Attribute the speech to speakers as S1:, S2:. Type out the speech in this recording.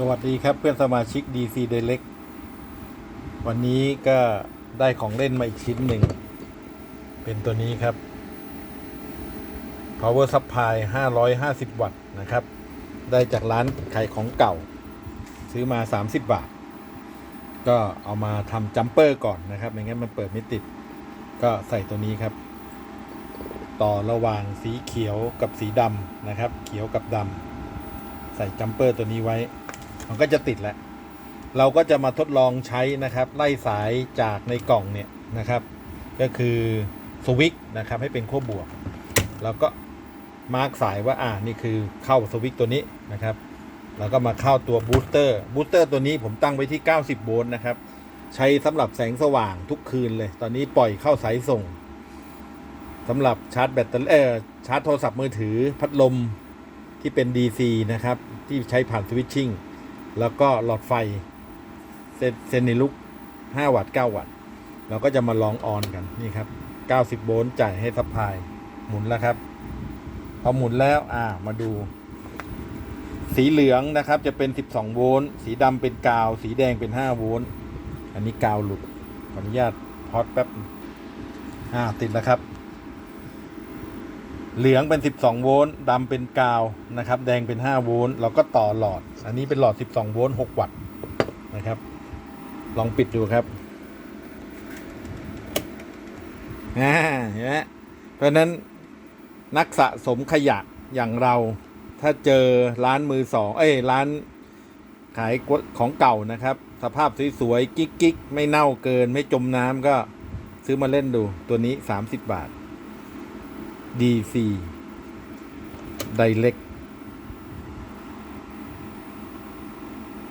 S1: สวัสดีครับเพื่อนสมาชิก DC Direct วันนี้ก็ได้ของเล่นมาอีกชิ้นหนึ่ง เป็นตัวนี้ครับ Power Supply 550 วัตต์นะครับ ได้จากร้านขายของเก่า ซื้อมา 30 บาท ก็เอามาทำจัมเปอร์ก่อนนะครับไม่งั้นมันเปิดไม่ติด ก็ใส่ตัวนี้ครับ ต่อระหว่างสีเขียวกับสีดำนะครับ เขียวกับดำใส่จัมเปอร์ตัวนี้ไว้ มันก็จะติดแล้ว เราก็จะมาทดลองใช้นะครับ ไล่สายจากในกล่องเนี่ยนะครับ ก็คือสวิตนะครับให้เป็นขั้วบวก แล้วก็มาร์กสายว่าอ่านี่คือเข้าสวิตตัวนี้นะครับแล้วก็มาเข้าตัวบูสเตอร์บูสเตอร์ตัวนี้ผมตั้งไว้ที่ 90 โวลต์นะครับ ใช้สำหรับแสงสว่างทุกคืนเลย ตอนนี้ปล่อยเข้าสายส่งสำหรับชาร์จแบตเตอรี่เออชาร์จโทรศัพท์มือถือพัดลมที่เป็น DC นะครับ ที่ใช้ผ่านสวิตชิ่ง แล้วก็หลอดไฟเซนเซนิลุก 5 วัตต์ 9 วัตต์ เราก็จะมาลองออนกันนี่ครับ 90 โวลต์จ่ายให้ซัพพายหมุนแล้วครับ พอหมุนแล้วอ่ามาดู สีเหลืองนะครับจะเป็น 12 โวลต์ สีดำเป็นกาว สีแดงเป็น 5 โวลต์ อันนี้กาวหลุด ขออนุญาตพอดแป๊บ อ่าติดแล้วครับ เหลืองเป็น 12 โวลต์ดำเป็นกาวนะครับ แดงเป็น 5 โวลต์เราก็ต่อหลอด อันนี้เป็นหลอด 12 โวลต์ 6 วัตต์นะครับ ลองปิดดูครับอ่าเห็นไหมเพราะฉะนั้นนักสะสมขยะอย่างเราถ้าเจอร้านมือสอง เอ้ย ร้านขายของเก่านะครับ สภาพสวยๆ กิ๊กๆ ไม่เน่าเกิน ไม่จมน้ำก็ซื้อมาเล่นดูตัวนี้ 30 บาท DC Direct